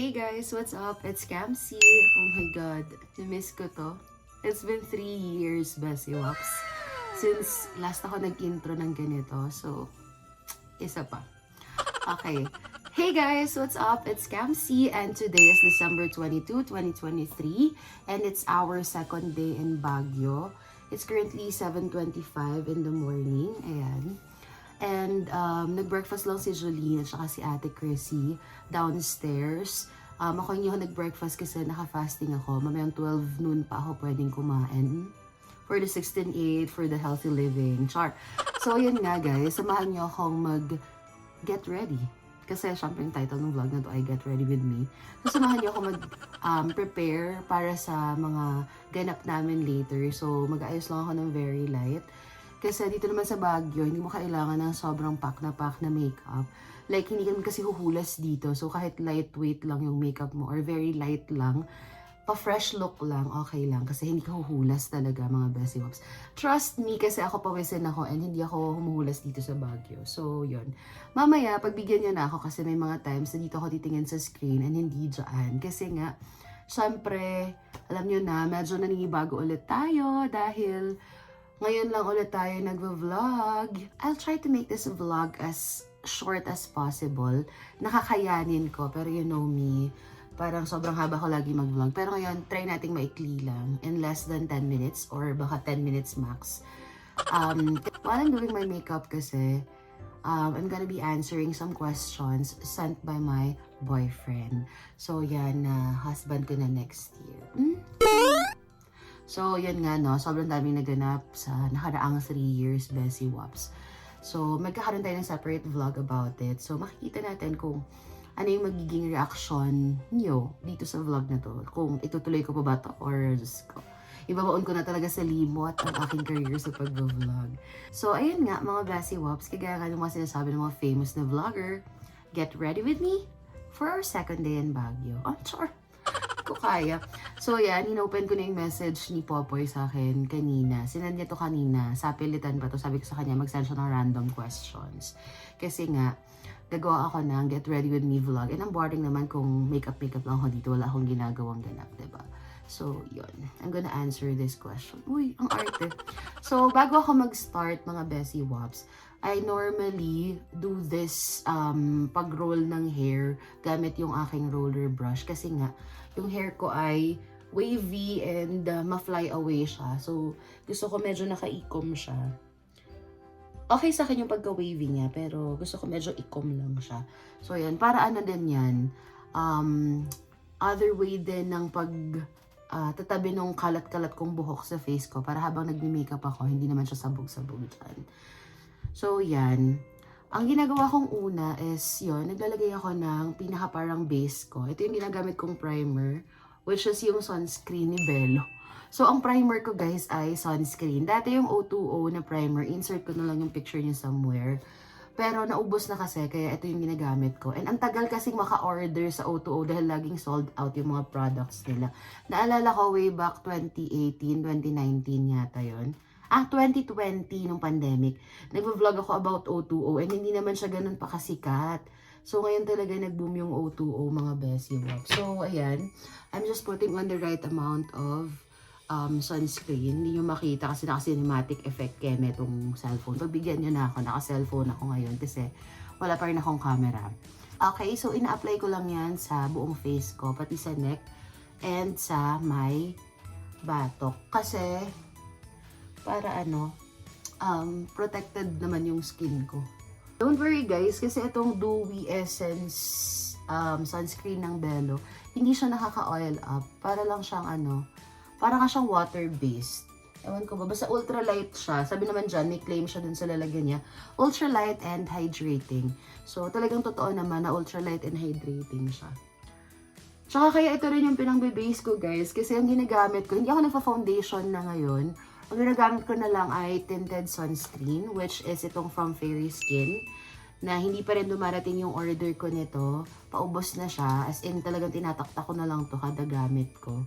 Hey guys, what's up? It's Camsy. Oh my god, na-miss ko to. It's been three years, Bessie Wops. Since last ako nag-intro ng ganito. So, isa pa. Okay. Hey guys, what's up? It's Camsy and today is December 22, 2023 and it's our second day in Baguio. It's currently 7.25 in the morning. Ayan. And um, nag-breakfast lang si Jolene at si Ate Chrissy downstairs. Um, ako hindi ako nag-breakfast kasi naka-fasting ako. Mamayang 12 noon pa ako pwedeng kumain. For the 16-8, for the healthy living. Char. So, yun nga guys. Samahan niyo akong mag-get ready. Kasi syempre yung title ng vlog na to ay Get Ready With Me. So, samahan niyo ako mag-prepare para sa mga ganap namin later. So, mag-ayos lang ako ng very light. Kasi dito naman sa Baguio, hindi mo kailangan ng sobrang pack na pack na makeup. Like, hindi ka naman kasi huhulas dito. So, kahit lightweight lang yung makeup mo or very light lang, pa-fresh look lang, okay lang. Kasi hindi ka huhulas talaga, mga Bessie Wops. Trust me, kasi ako pawisin ako and hindi ako humuhulas dito sa Baguio. So, yun. Mamaya, pagbigyan niyo na ako kasi may mga times na dito ako titingin sa screen and hindi dyan. Kasi nga, syempre, alam niyo na, medyo naninibago ulit tayo dahil ngayon lang ulit tayo nagvo-vlog. I'll try to make this vlog as short as possible. Nakakayanin ko, pero you know me, parang sobrang haba ko lagi mag-vlog. Pero ngayon, try nating maikli lang in less than 10 minutes or baka 10 minutes max. Um, while I'm doing my makeup kasi, um, I'm gonna be answering some questions sent by my boyfriend. So, yan, na husband ko na next year. Hmm? So, yan nga, no? Sobrang daming naganap sa nakaraang 3 years, Bessie Wops. So, magkakaroon tayo ng separate vlog about it. So, makikita natin kung ano yung magiging reaction nyo dito sa vlog na to. Kung itutuloy ko pa ba to or just ko. Ibabaon ko na talaga sa limot ang aking career sa pag-vlog. So, ayun nga, mga Bessie Wops, kagaya nga ng mga sinasabi ng mga famous na vlogger, get ready with me for our second day in Baguio. Oh, sure ko kaya. So yan, inopen ko na yung message ni Popoy sa akin kanina. Sinend niya to kanina. Sa pilitan pa to. Sabi ko sa kanya, mag-send siya ng random questions. Kasi nga, gagawa ako ng Get Ready With Me vlog. And ang boring naman kung makeup-makeup lang ako dito. Wala akong ginagawang ganap, 'di ba? So, yun. I'm gonna answer this question. Uy, ang arte. So, bago ako mag-start, mga Bessie Wops, I normally do this um, pag-roll ng hair gamit yung aking roller brush. Kasi nga, yung hair ko ay wavy and uh, ma-fly away siya. So, gusto ko medyo naka-ikom siya. Okay sa akin yung pagka-wavy niya, pero gusto ko medyo ikom lang siya. So, yan. Para ano din yan, um, other way din ng pag ah, tatabi nung kalat-kalat kong buhok sa face ko para habang nagme-makeup ako, hindi naman siya sabog-sabog dyan. So, yan. Ang ginagawa kong una is, yon naglalagay ako ng pinaka parang base ko. Ito yung ginagamit kong primer, which is yung sunscreen ni Bello. So, ang primer ko guys ay sunscreen. Dati yung O2O na primer, insert ko na lang yung picture niya somewhere. Pero naubos na kasi, kaya ito yung ginagamit ko. And ang tagal kasing maka-order sa O2O dahil laging sold out yung mga products nila. Naalala ko way back 2018, 2019 yata yon ah, 2020 nung pandemic, nagvo-vlog ako about O2O and hindi naman siya ganun pa kasikat. So, ngayon talaga nag-boom yung O2O mga Bessie Wap. So, ayan. I'm just putting on the right amount of um, sunscreen. Hindi nyo makita kasi naka-cinematic effect keme itong cellphone. Pagbigyan nyo na ako, naka-cellphone ako ngayon kasi wala pa rin akong camera. Okay, so ina-apply ko lang yan sa buong face ko, pati sa neck and sa my batok. Kasi para ano, um, protected naman yung skin ko. Don't worry guys, kasi itong Dewy Essence um, sunscreen ng Bello, hindi siya nakaka-oil up. Para lang siyang ano, para nga siyang water-based. Ewan ko ba, basta ultralight siya. Sabi naman dyan, may claim siya dun sa lalagyan niya. Ultralight and hydrating. So, talagang totoo naman na ultralight and hydrating siya. Tsaka kaya ito rin yung pinang-base ko guys. Kasi ang ginagamit ko, hindi ako nagpa-foundation na ngayon. Ang ginagamit ko na lang ay tinted sunscreen, which is itong from Fairy Skin. Na hindi pa rin dumarating yung order ko nito. Paubos na siya. As in, talagang tinatakta ko na lang to kada gamit ko.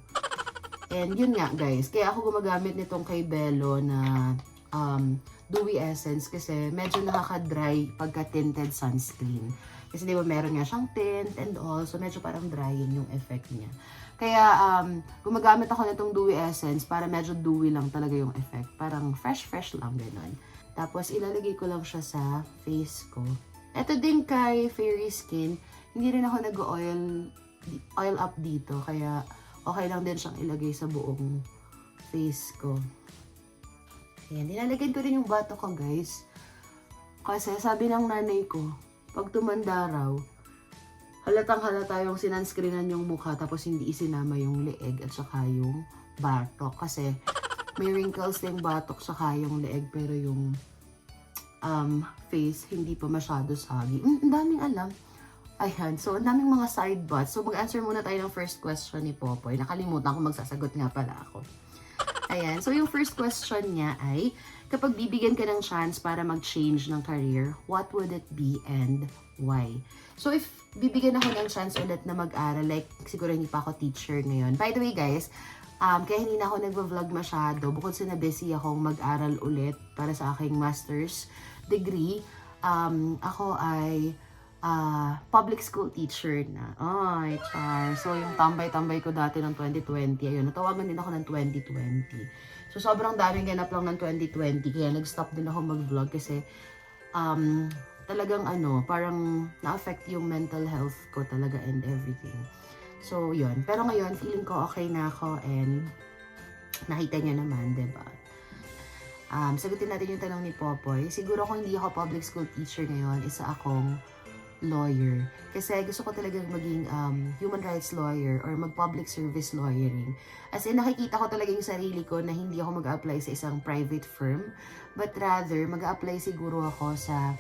And yun nga guys, kaya ako gumagamit nitong kay Bello na um, Dewy Essence kasi medyo nakaka-dry pagka tinted sunscreen. Kasi di ba meron nga siyang tint and all, so medyo parang drying yung effect niya. Kaya um, gumagamit ako nitong Dewy Essence para medyo dewy lang talaga yung effect. Parang fresh-fresh lang ganun. Tapos ilalagay ko lang siya sa face ko. Ito din kay Fairy Skin, hindi rin ako nag-oil oil up dito. Kaya okay lang din siyang ilagay sa buong face ko. Ayan, nilalagyan ko rin yung bato ko guys. Kasi sabi ng nanay ko, pag tumanda raw, halatang halata yung sinanscreenan yung mukha tapos hindi isinama yung leeg at saka yung batok. Kasi may wrinkles na yung batok saka yung leeg pero yung um, face hindi pa masyado saggy. Mm, ang daming alam. Ayan, so ang daming mga side butts. So mag-answer muna tayo ng first question ni Popoy. Nakalimutan ko magsasagot nga pala ako. Ayan, so yung first question niya ay, kapag bibigyan ka ng chance para mag-change ng career, what would it be and why? So if bibigyan ako ng chance ulit na mag-aral, like siguro hindi pa ako teacher ngayon. By the way guys, um, kaya hindi na ako nagva-vlog masyado, bukod sa na busy akong mag-aral ulit para sa aking master's degree, um, ako ay ah, public school teacher na. Ay, char. So, yung tambay-tambay ko dati ng 2020, ayun, natawagan din ako ng 2020. So, sobrang daming ganap lang ng 2020, kaya nag-stop din ako mag-vlog kasi um, talagang ano, parang na-affect yung mental health ko talaga and everything. So, yun. Pero ngayon, feeling ko okay na ako and nakita niya naman, ba? Um, sagutin natin yung tanong ni Popoy. Siguro kung hindi ako public school teacher ngayon, isa akong lawyer. Kasi gusto ko talagang maging um, human rights lawyer or mag-public service lawyering. As in, nakikita ko talaga yung sarili ko na hindi ako mag-apply sa isang private firm, but rather, mag-apply siguro ako sa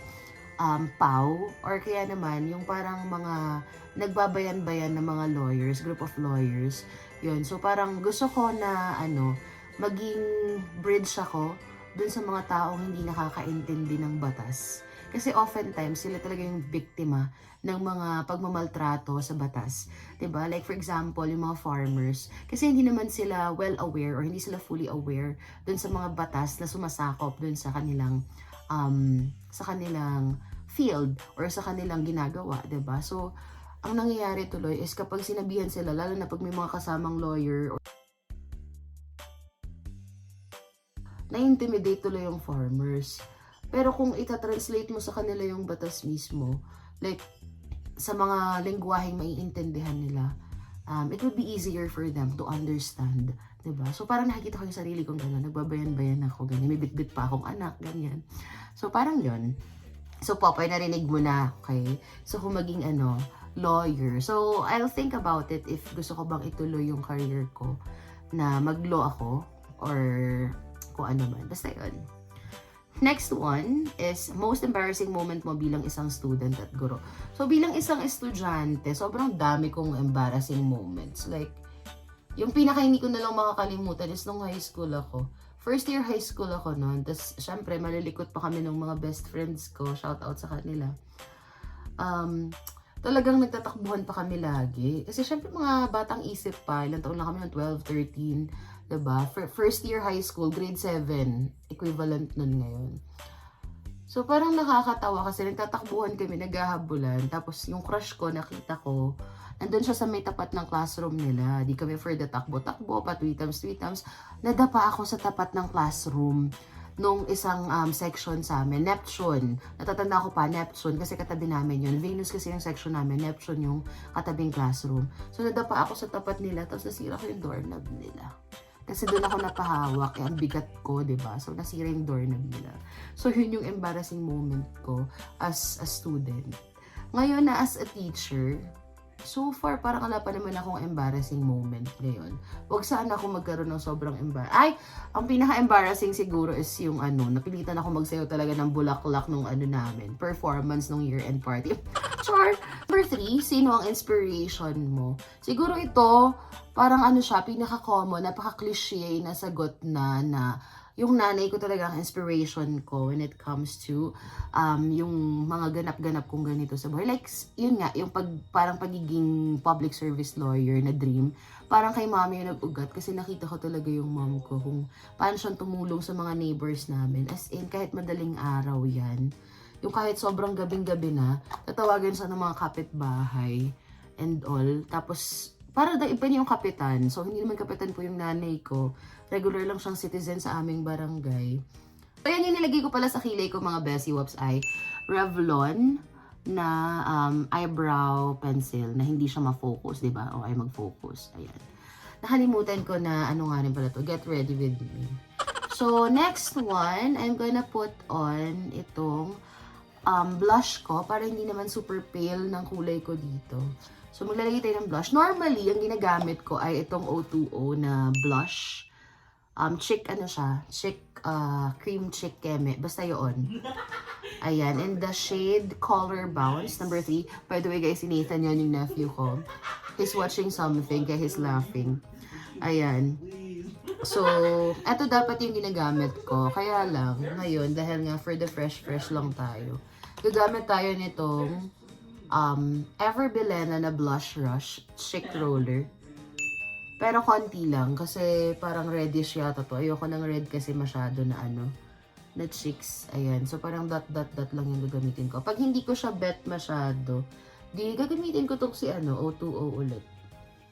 um, PAW or kaya naman yung parang mga nagbabayan-bayan ng mga lawyers, group of lawyers. Yun. So, parang gusto ko na ano, maging bridge ako dun sa mga taong hindi nakakaintindi ng batas. Kasi oftentimes, sila talaga yung biktima ng mga pagmamaltrato sa batas. ba Like for example, yung mga farmers. Kasi hindi naman sila well aware or hindi sila fully aware dun sa mga batas na sumasakop dun sa kanilang um, sa kanilang field or sa kanilang ginagawa, 'di ba So, ang nangyayari tuloy is kapag sinabihan sila, lalo na pag may mga kasamang lawyer or na-intimidate tuloy yung farmers. Pero kung ita-translate mo sa kanila yung batas mismo, like, sa mga lengguwaheng maiintindihan nila, um, it would be easier for them to understand. ba So, parang nakikita ko yung sarili kong gano'n, nagbabayan-bayan ako, ganyan, may bitbit pa akong anak, ganyan. So, parang yon So, Popeye, narinig mo na, okay? So, kung maging, ano, lawyer. So, I'll think about it if gusto ko bang ituloy yung career ko na mag-law ako or kung ano man. Basta yun. Next one is most embarrassing moment mo bilang isang student at guro. So bilang isang estudyante, sobrang dami kong embarrassing moments. Like, yung pinaka hindi ko na makakalimutan is nung high school ako. First year high school ako noon. Tapos, syempre, malilikot pa kami ng mga best friends ko. Shout out sa kanila. Um, talagang nagtatakbuhan pa kami lagi. Kasi syempre mga batang isip pa. Ilang taon lang kami ng 12, 13. Diba? Fir- First year high school, grade 7, equivalent nun ngayon. So parang nakakatawa kasi nagtatakbuhan kami, naghahabulan. Tapos yung crush ko, nakita ko, nandun siya sa may tapat ng classroom nila. Di kami for the takbo-takbo, pa 3 times, 3 times. Nadapa ako sa tapat ng classroom nung isang um, section sa amin, Neptune. Natatanda ko pa, Neptune, kasi katabi namin yun. Venus kasi yung section namin, Neptune yung katabing classroom. So nadapa ako sa tapat nila, tapos nasira ko yung doorknob nila. Kasi doon ako napahawak, eh, ang bigat ko, ba So, nasira yung doorknob nila. So, yun yung embarrassing moment ko as a student. Ngayon na as a teacher, so far, parang wala pa naman akong embarrassing moment ngayon. Huwag sana ako magkaroon ng sobrang embar... Ay! Ang pinaka-embarrassing siguro is yung ano, napilitan ako magsayo talaga ng bulaklak nung ano namin, performance nung year-end party. Char! Number three, sino ang inspiration mo? Siguro ito, parang ano siya, pinaka-common, napaka-cliche na sagot na na yung nanay ko talaga ang inspiration ko when it comes to um, yung mga ganap-ganap kong ganito sa buhay. Like, yun nga, yung pag, parang pagiging public service lawyer na dream, parang kay mami yung nag-ugat kasi nakita ko talaga yung mom ko kung paano siyang tumulong sa mga neighbors namin. As in, kahit madaling araw yan, yung kahit sobrang gabing-gabi na, tatawagan siya ng mga kapitbahay and all. Tapos, para da iba niya yung kapitan. So, hindi naman kapitan po yung nanay ko. Regular lang siyang citizen sa aming barangay. So, yan yung nilagay ko pala sa kilay ko mga Bessie Wops ay Revlon na um, eyebrow pencil na hindi siya ma-focus, di ba? O ay mag-focus. Ayan. Nakalimutan ko na ano nga rin pala to. Get ready with me. So, next one, I'm gonna put on itong um, blush ko para hindi naman super pale ng kulay ko dito. So, maglalagay tayo ng blush. Normally, ang ginagamit ko ay itong O2O na blush. Um, chick, ano siya? Chick, uh, cream chick keme. Basta yun. Ayan. And the shade Color Bounce, number 3. By the way, guys, si Nathan yan yung nephew ko. He's watching something kaya he's laughing. Ayan. So, eto dapat yung ginagamit ko. Kaya lang, ngayon, dahil nga for the fresh-fresh lang tayo, gagamit tayo nitong um, Ever Belena na Blush Rush Chic Roller. Pero konti lang, kasi parang reddish yata to. Ayoko ng red kasi masyado na ano, na chicks. Ayan. So, parang dot, dot, dot lang yung gagamitin ko. Pag hindi ko siya bet masyado, di gagamitin ko tong si ano, O2O ulit.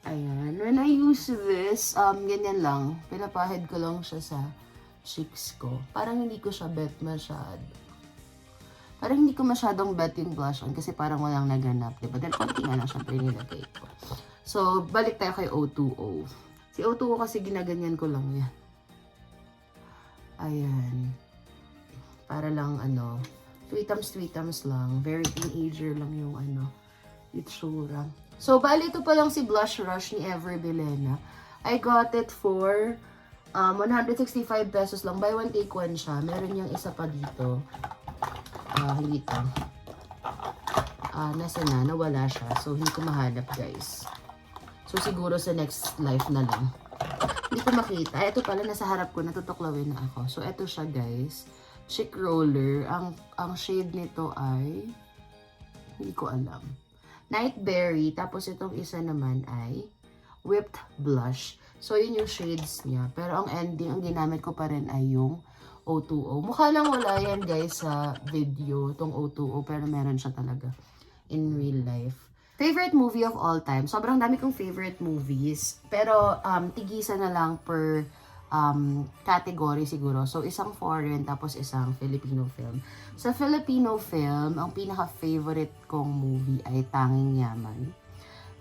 Ayan. When I use this, um, ganyan lang. Pinapahid ko lang siya sa cheeks ko. Parang hindi ko siya bet masyado. Parang hindi ko masyadong bet yung blush on kasi parang walang naganap, diba? Dahil konti nga lang syempre nilagay ko. So, balik tayo kay O2O. Si O2O kasi ginaganyan ko lang yan. Ayan. Para lang ano, tweetams tweetams lang. Very teenager lang yung ano, itsura. So, bali ito pa lang si Blush Rush ni Ever Belena. I got it for um, 165 pesos lang. Buy one, take one siya. Meron yung isa pa dito. Ah, hindi to. Ah, nasa na? Nawala siya. So, hindi ko mahanap, guys. So, siguro sa next life na lang. Hindi ko makita. Ay, ito pala, nasa harap ko. Natutuklawin na ako. So, ito siya, guys. Chic Roller. Ang, ang shade nito ay... Hindi ko alam. Nightberry. Tapos, itong isa naman ay whipped blush. So, yun yung shades niya. Pero ang ending, ang ginamit ko pa rin ay yung O2O. Mukha lang wala yan, guys, sa video, tong O2O. Pero meron siya talaga in real life. Favorite movie of all time. Sobrang dami kong favorite movies. Pero um, tigisa na lang per um, category siguro. So, isang foreign tapos isang Filipino film. Sa Filipino film, ang pinaka-favorite kong movie ay Tanging Yaman.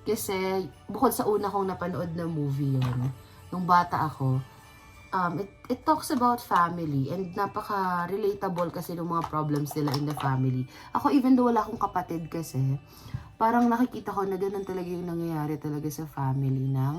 Kasi, bukod sa una kong napanood na movie yun, nung bata ako, um, it, it talks about family and napaka-relatable kasi ng mga problems nila in the family. Ako, even though wala akong kapatid kasi, parang nakikita ko na ganun talaga yung nangyayari talaga sa family ng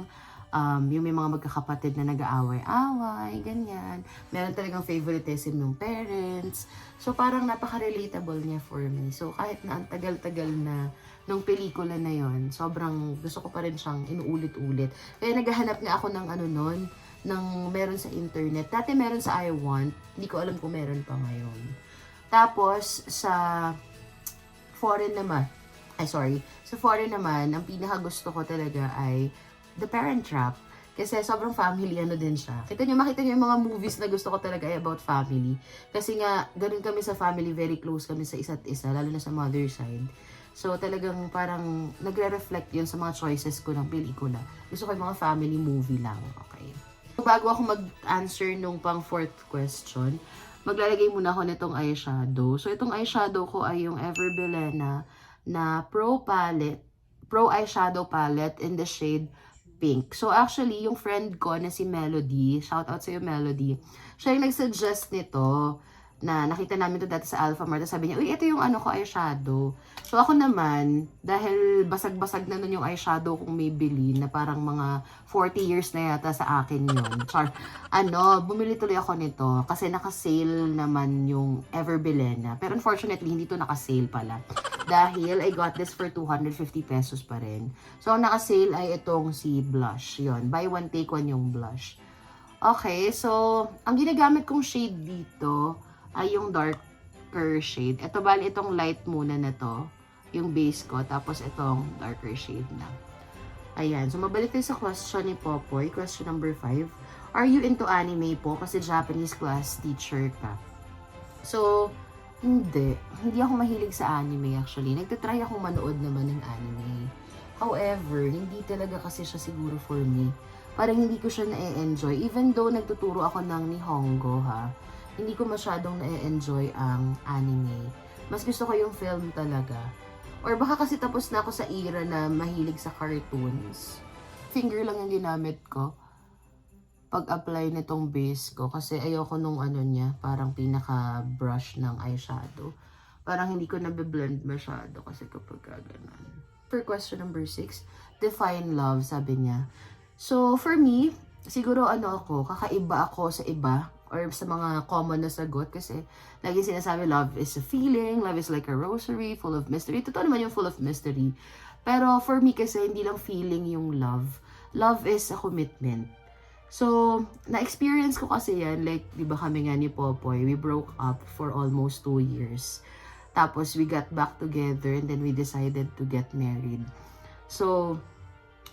um, yung may mga magkakapatid na nag-aaway-away, ganyan. Meron talagang favoritism ng parents. So, parang napaka-relatable niya for me. So, kahit na ang tagal-tagal na nung pelikula na yon sobrang gusto ko pa rin siyang inuulit-ulit. Kaya naghahanap nga ako ng ano nun, ng meron sa internet. Dati meron sa I Want, hindi ko alam kung meron pa ngayon. Tapos, sa foreign naman, ay sorry, sa foreign naman, ang pinaka gusto ko talaga ay The Parent Trap. Kasi sobrang family ano din siya. Kita nyo, makita nyo yung mga movies na gusto ko talaga ay about family. Kasi nga, ganun kami sa family, very close kami sa isa't isa, lalo na sa mother side. So, talagang parang nagre-reflect yun sa mga choices ko ng pelikula. Gusto ko yung mga family movie lang. Okay. Bago ako mag-answer nung pang fourth question, maglalagay muna ako nitong eyeshadow. So, itong eyeshadow ko ay yung Ever Belena na Pro Palette, Pro Eyeshadow Palette in the shade pink. So, actually, yung friend ko na si Melody, shout out sa'yo Melody, siya yung nag-suggest nito na nakita namin to dati sa Alpha Mart. Sabi niya, uy, ito yung ano ko, eyeshadow. So, ako naman, dahil basag-basag na nun yung eyeshadow kong may bili, na parang mga 40 years na yata sa akin yun. Char, ano, bumili tuloy ako nito kasi naka-sale naman yung Ever Belena. Pero unfortunately, hindi to naka-sale pala. Dahil I got this for 250 pesos pa rin. So, ang naka-sale ay itong si blush. Yon Buy one, take one yung blush. Okay, so, ang ginagamit kong shade dito ay yung darker shade. Ito, bali itong light muna na to. Yung base ko. Tapos itong darker shade na. Ayan. So, mabalik tayo sa question ni Popoy. Question number 5. Are you into anime po? Kasi Japanese class teacher ka. So, Hindi. Hindi ako mahilig sa anime actually. Nagtatry akong manood naman ng anime. However, hindi talaga kasi siya siguro for me. Parang hindi ko siya na-enjoy. Even though nagtuturo ako ng Nihongo ha, hindi ko masyadong na-enjoy ang anime. Mas gusto ko yung film talaga. Or baka kasi tapos na ako sa era na mahilig sa cartoons. Finger lang yung ginamit ko pag-apply nitong base ko kasi ayoko nung ano niya, parang pinaka-brush ng eyeshadow. Parang hindi ko nabe-blend masyado kasi kapag gano'n. For question number 6, define love, sabi niya. So, for me, siguro ano ako, kakaiba ako sa iba or sa mga common na sagot kasi lagi sinasabi love is a feeling, love is like a rosary, full of mystery. Totoo naman yung full of mystery. Pero for me kasi, hindi lang feeling yung love. Love is a commitment. So, na-experience ko kasi yan, like, di ba kami nga ni Popoy, we broke up for almost two years. Tapos, we got back together and then we decided to get married. So,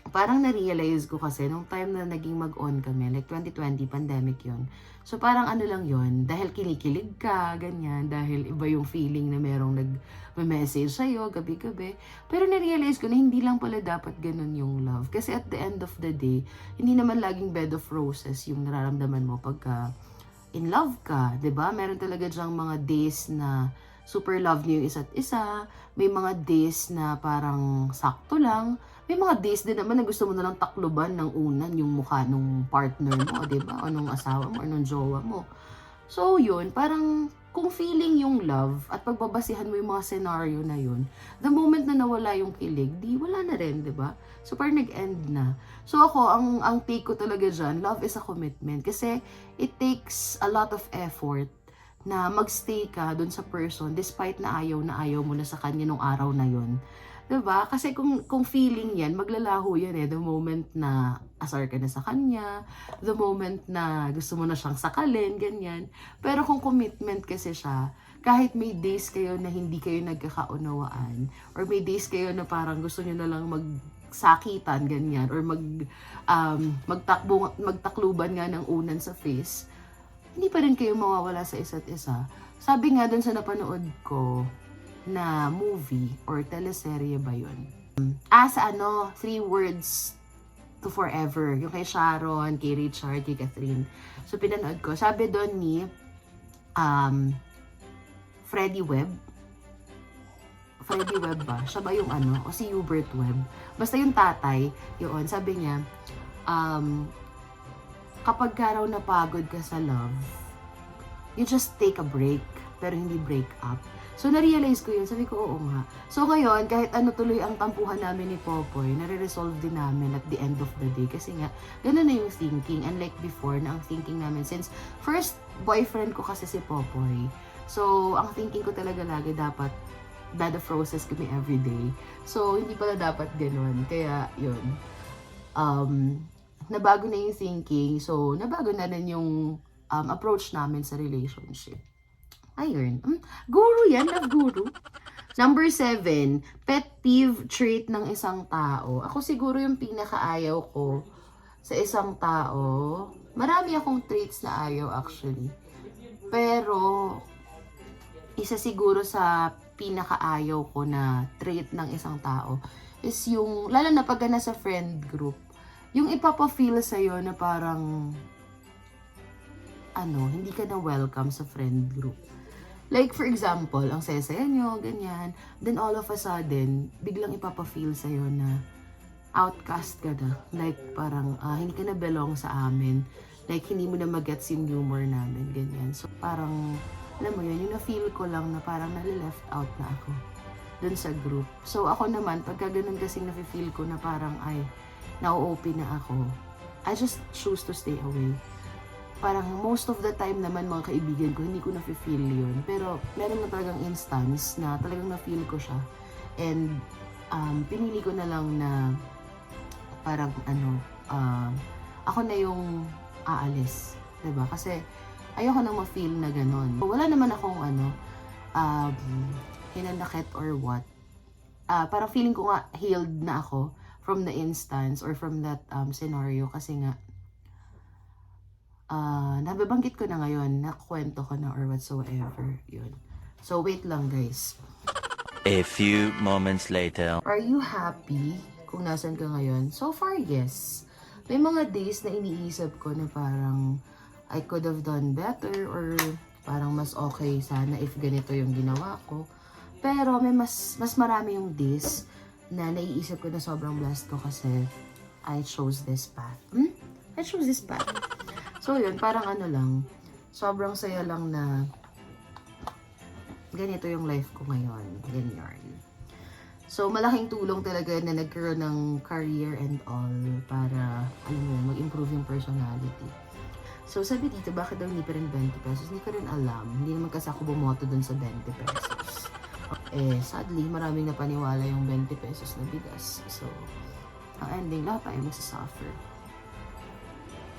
parang na-realize ko kasi nung time na naging mag-on kami, like 2020, pandemic yon So, parang ano lang yon dahil kinikilig ka, ganyan, dahil iba yung feeling na merong nag-message sa'yo gabi-gabi. Pero na-realize ko na hindi lang pala dapat ganun yung love. Kasi at the end of the day, hindi naman laging bed of roses yung nararamdaman mo pagka in love ka, 'di ba? Meron talaga diyang mga days na super love niyo yung isa't isa, may mga days na parang sakto lang, may mga days din naman na gusto mo na lang takluban ng unan yung mukha nung partner mo, 'di ba? O nung asawa mo, o nung jowa mo. So, yun, parang kung feeling yung love at pagbabasihan mo yung mga scenario na yun, the moment na nawala yung kilig, di wala na rin, di ba? So, parang nag-end na. So, ako, ang, ang take ko talaga dyan, love is a commitment. Kasi, it takes a lot of effort na magstay ka dun sa person despite na ayaw na ayaw mo na sa kanya nung araw na yun. 'Di ba? Kasi kung kung feeling 'yan, maglalaho 'yan eh the moment na asar ka na sa kanya, the moment na gusto mo na siyang sakalin, ganyan. Pero kung commitment kasi siya, kahit may days kayo na hindi kayo nagkakaunawaan or may days kayo na parang gusto niyo na lang magsakitan ganyan or mag um, magtakbo magtakluban nga ng unan sa face, hindi pa rin kayo mawawala sa isa't isa. Sabi nga dun sa napanood ko, na movie or teleserye ba yun? Ah, sa ano, three words to forever. Yung kay Sharon, kay Richard, kay Catherine. So, pinanood ko. Sabi doon ni um, Freddie Webb. Freddie Webb ba? Siya ba yung ano? O si Hubert Webb? Basta yung tatay, yun, sabi niya, um, kapag ka raw napagod ka sa love, you just take a break, pero hindi break up. So, na-realize ko yun. Sabi ko, oo nga. So, ngayon, kahit ano tuloy ang tampuhan namin ni Popoy, nare-resolve din namin at the end of the day. Kasi nga, ganun na yung thinking. Unlike before, na ang thinking namin, since first boyfriend ko kasi si Popoy. So, ang thinking ko talaga lagi dapat of roses kami everyday. So, hindi pala dapat ganun. Kaya, yun. Um, nabago na yung thinking. So, nabago na rin yung um, approach namin sa relationship. Ayun. Mm, guru yan, love guru. Number seven, pet peeve trait ng isang tao. Ako siguro yung pinakaayaw ko sa isang tao. Marami akong traits na ayaw actually. Pero, isa siguro sa pinakaayaw ko na trait ng isang tao is yung, lalo na pag nasa friend group, yung ipapa-feel sa'yo na parang, ano, hindi ka na welcome sa friend group. Like, for example, ang saya-saya nyo, ganyan. Then, all of a sudden, biglang ipapa-feel sa'yo na outcast ka na. Like, parang, ah, hindi ka na belong sa amin. Like, hindi mo na magets yung humor namin, ganyan. So, parang, alam mo yun, yung na-feel ko lang na parang nali-left out na ako dun sa group. So, ako naman, pagka ganun kasing nafe-feel ko na parang, ay, na-open na ako, I just choose to stay away parang most of the time naman mga kaibigan ko, hindi ko na-feel yun. Pero meron na talagang instance na talagang na-feel ko siya. And um, pinili ko na lang na parang ano, uh, ako na yung aalis. ba Kasi ayoko nang ma-feel na ganun. Wala naman akong ano, um, hinanakit or what. Uh, parang feeling ko nga healed na ako from the instance or from that um, scenario kasi nga uh, nababanggit ko na ngayon, nakwento ko na or whatsoever, yun. So, wait lang guys. A few moments later. Are you happy kung nasan ka ngayon? So far, yes. May mga days na iniisip ko na parang I could have done better or parang mas okay sana if ganito yung ginawa ko. Pero may mas mas marami yung days na naiisip ko na sobrang blessed ko kasi I chose this path. Hmm? I chose this path. So yun, parang ano lang, sobrang saya lang na ganito yung life ko ngayon. Ganyan. So, malaking tulong talaga na nagkaroon ng career and all para, alam mo, mag-improve yung personality. So, sabi dito, bakit daw hindi pa rin 20 pesos? Hindi ko rin alam. Hindi naman kasi ako bumoto dun sa 20 pesos. Eh, sadly, maraming napaniwala yung 20 pesos na bigas. So, ang ending, lahat tayo magsasuffer.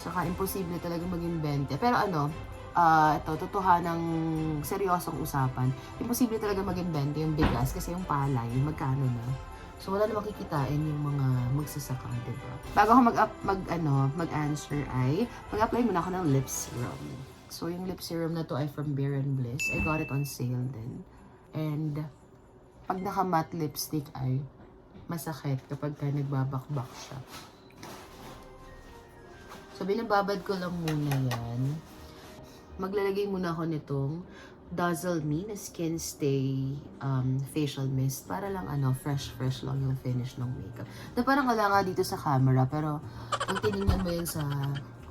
Saka, imposible talaga maging 20. Pero ano, ah ito, totohanang seryosong usapan. Imposible talaga maging 20 yung bigas kasi yung palay, magkano na. So, wala na makikitain yung mga magsasaka, di ba? Bago ako mag, mag, ano, mag-answer ay, mag-apply muna ako ng lip serum. So, yung lip serum na to ay from Bare and Bliss. I got it on sale din. And, pag naka-matte lipstick ay, masakit kapag ka nagbabakbak siya. So, binababad ko lang muna yan maglalagay muna ako nitong Dazzle Me na Skin Stay um, Facial Mist para lang ano, fresh-fresh lang yung finish ng makeup. Na parang wala nga dito sa camera pero kung tinignan mo yun sa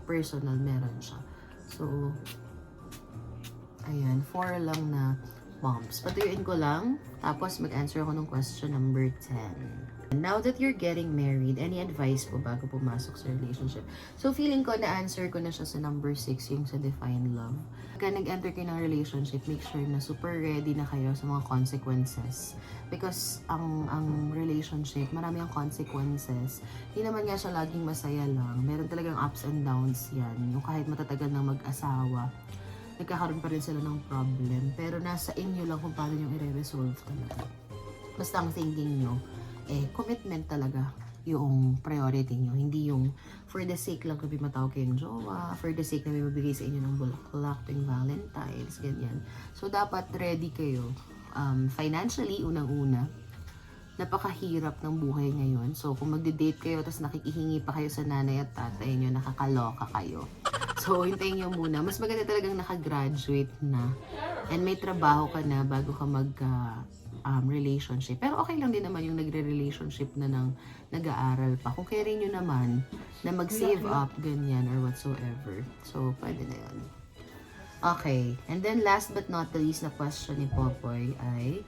personal, meron siya. So, ayan, four lang na bumps. Patuyuin ko lang, tapos mag-answer ako ng question number 10. Now that you're getting married, any advice po bago pumasok sa relationship? So, feeling ko na-answer ko na siya sa number 6, yung sa define love. Pagka nag-enter kayo ng relationship, make sure na super ready na kayo sa mga consequences. Because ang ang relationship, marami ang consequences. Hindi naman nga siya laging masaya lang. Meron talagang ups and downs yan. Yung kahit matatagal ng mag-asawa, nagkakaroon pa rin sila ng problem. Pero nasa inyo lang kung paano yung i-resolve talaga. Basta ang thinking nyo, eh, commitment talaga yung priority nyo. Hindi yung for the sake lang kami matawag kayong jowa, for the sake na may mabigay sa inyo ng bulaklak tuwing Valentine's, ganyan. So, dapat ready kayo. Um, financially, unang-una, napakahirap ng buhay ngayon. So, kung magde-date kayo, tapos nakikihingi pa kayo sa nanay at tatay nyo, nakakaloka kayo. So, hintayin nyo muna. Mas maganda talagang nakagraduate na and may trabaho ka na bago ka mag ah, um, relationship. Pero okay lang din naman yung nagre-relationship na ng nag-aaral pa. Kung kaya nyo naman na mag-save up, ganyan, or whatsoever. So, pwede na yun. Okay. And then, last but not the least na question ni Popoy ay,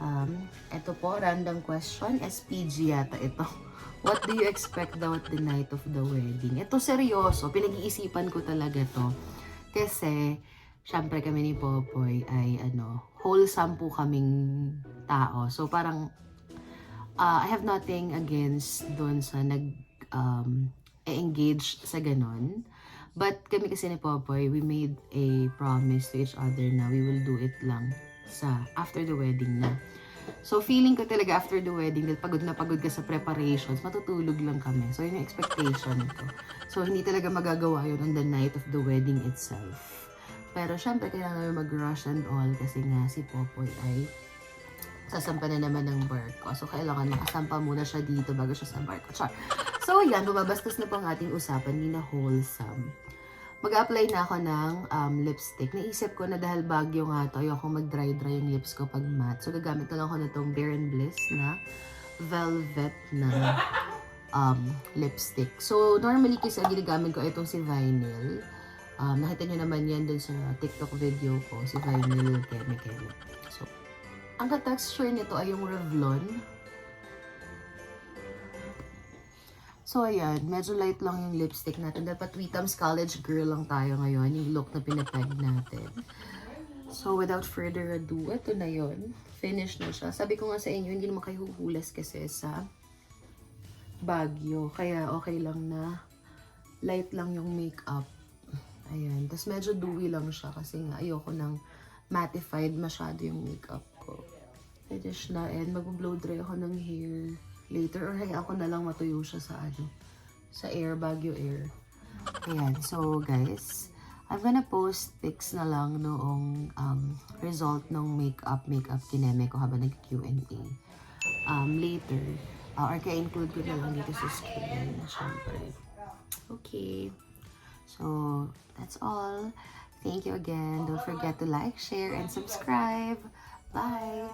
um, ito po, random question. SPG yata ito. What do you expect daw at the night of the wedding? Ito seryoso. Pinag-iisipan ko talaga to. Kasi, syempre kami ni Popoy ay ano, wholesome po kaming tao. So parang uh, I have nothing against doon sa nag um, engage sa ganon. But kami kasi ni Popoy, we made a promise to each other na we will do it lang sa after the wedding na. So feeling ko talaga after the wedding, dahil pagod na pagod ka sa preparations, matutulog lang kami. So yun yung expectation ko. So hindi talaga magagawa yun on the night of the wedding itself. Pero syempre, kailangan namin mag-rush and all kasi nga si Popoy ay sasampa na naman ng barko. So, kailangan makasampa muna siya dito bago siya sa barko. Char. So, yan, bumabastos na po ang ating usapan, ni na wholesome. Mag-apply na ako ng um, lipstick. Naisip ko na dahil bagyo nga to, ayoko mag-dry-dry yung lips ko pag matte. So, gagamit na lang ako nitong Bare and Bliss na velvet na um, lipstick. So, normally kasi ginagamit ko itong si Vinyl. Um, nakita nyo naman yan dun sa TikTok video ko, si Vinyl Keme. So, ang ka-texture nito ay yung Revlon. So, ayan. Medyo light lang yung lipstick natin. Dapat Tweetums College girl lang tayo ngayon. Yung look na pinapeg natin. So, without further ado, ito na yon Finish na siya. Sabi ko nga sa inyo, hindi naman kayo huhulas kasi sa Baguio. Kaya okay lang na light lang yung makeup. Ayan. Tapos medyo dewy lang siya kasi nga ayoko nang mattified masyado yung makeup ko. Finish na and mag-blow dry ako ng hair later or hayaan ko na lang matuyo siya sa ano, sa air, Baguio air. Ayan. So guys, I'm gonna post pics na lang noong um, result ng makeup, makeup kineme ko habang nag-Q&A um, later. Uh, or kaya include ko na lang dito sa screen, syempre. Okay. So that's all. Thank you again. Don't forget to like, share, and subscribe. Bye.